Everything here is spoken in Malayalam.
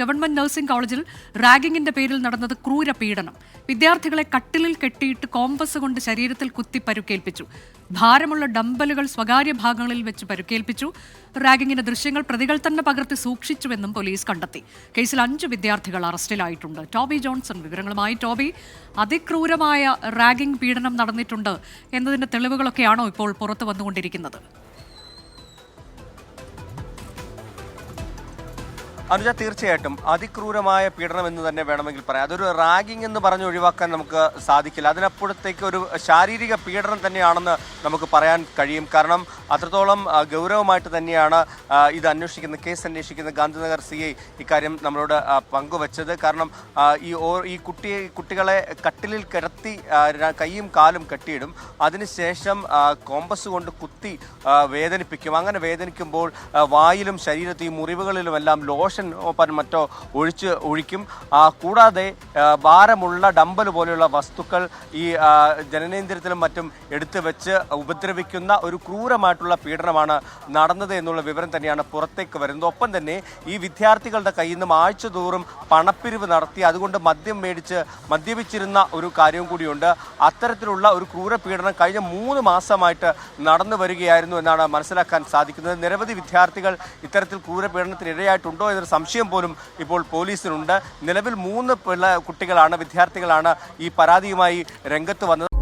ഗവൺമെന്റ് നഴ്സിംഗ് കോളേജിൽ റാഗിങ്ങിന്റെ പേരിൽ നടന്നത് ക്രൂര പീഡനം. വിദ്യാർത്ഥികളെ കട്ടിലിൽ കെട്ടിയിട്ട് കോമ്പസ് കൊണ്ട് ശരീരത്തിൽ കുത്തി പരുക്കേൽപ്പിച്ചു. ഭാരമുള്ള ഡംബലുകൾ സ്വകാര്യ ഭാഗങ്ങളിൽ വെച്ച് പരുക്കേൽപ്പിച്ചു. റാഗിങ്ങിന്റെ ദൃശ്യങ്ങൾ പ്രതികൾ തന്നെ പകർത്തി സൂക്ഷിച്ചുവെന്നും പോലീസ് കണ്ടെത്തി. കേസിൽ അഞ്ച് വിദ്യാർത്ഥികൾ അറസ്റ്റിലായിട്ടുണ്ട്. ടോബി ജോൺസൺ വിവരങ്ങളുമായി. ടോബി അതിക്രൂരമായ റാഗിംഗ് പീഡനം നടന്നിട്ടുണ്ട് എന്നതിന്റെ തെളിവുകളൊക്കെയാണോ ഇപ്പോൾ പുറത്തു വന്നുകൊണ്ടിരിക്കുന്നത്? അനുജ തീർച്ചയായിട്ടും അതിക്രൂരമായ പീഡനം എന്ന് തന്നെ വേണമെങ്കിൽ പറയാം. അതൊരു റാഗിംഗ് എന്ന് പറഞ്ഞ് ഒഴിവാക്കാൻ നമുക്ക് സാധിക്കില്ല. അതിനപ്പുറത്തേക്ക് ഒരു ശാരീരിക പീഡനം തന്നെയാണെന്ന് നമുക്ക് പറയാൻ കഴിയും. കാരണം അത്രത്തോളം ഗൗരവമായിട്ട് തന്നെയാണ് ഇത് അന്വേഷിക്കുന്ന കേസ് അന്വേഷിക്കുന്ന ഗാന്ധിനഗർ സി ഐ ഇക്കാര്യം നമ്മളോട് പങ്കുവച്ചത്. കാരണം ഈ ഓ ഈ കുട്ടിയെ കുട്ടികളെ കട്ടിലിൽ കിടത്തി കൈയും കാലും കെട്ടിയിടും. അതിനുശേഷം കോമ്പസ് കൊണ്ട് കുത്തി വേദനിപ്പിക്കും. അങ്ങനെ വേദനിക്കുമ്പോൾ വായിലും ശരീരത്തെയും മുറിവുകളിലുമെല്ലാം ലോഷൻ ഒപ്പം മറ്റോ ഒഴിച്ച് ഒഴിക്കും. കൂടാതെ ഭാരമുള്ള ഡമ്പൽ പോലെയുള്ള വസ്തുക്കൾ ഈ ജനനേന്ദ്രത്തിലും മറ്റും എടുത്തു വെച്ച് ഉപദ്രവിക്കുന്ന ഒരു ക്രൂരമായിട്ടുള്ള പീഡനമാണ് നടന്നത് എന്നുള്ള വിവരം തന്നെയാണ് പുറത്തേക്ക് വരുന്നത്. ഒപ്പം തന്നെ ഈ വിദ്യാർത്ഥികളുടെ കയ്യിൽ നിന്നും ആഴ്ച തോറും പണപ്പിരിവ് നടത്തി അതുകൊണ്ട് മദ്യം മേടിച്ച് മദ്യപിച്ചിരുന്ന ഒരു കാര്യവും കൂടിയുണ്ട്. അത്തരത്തിലുള്ള ഒരു ക്രൂരപീഡനം കഴിഞ്ഞ മൂന്ന് മാസമായിട്ട് നടന്നു വരികയായിരുന്നു എന്നാണ് മനസ്സിലാക്കാൻ സാധിക്കുന്നത്. നിരവധി വിദ്യാർത്ഥികൾ ഇത്തരത്തിൽ ക്രൂര ഇരയായിട്ടുണ്ടോ ഇരയായിട്ടുണ്ടോ എന്നൊരു സംശയം പോലും ഇപ്പോൾ പോലീസിനുണ്ട്. നിലവിൽ മൂന്ന് പിള്ള കുട്ടികളാണ് വിദ്യാർത്ഥികളാണ് ഈ പരാതിയുമായി രംഗത്ത് വന്നത്.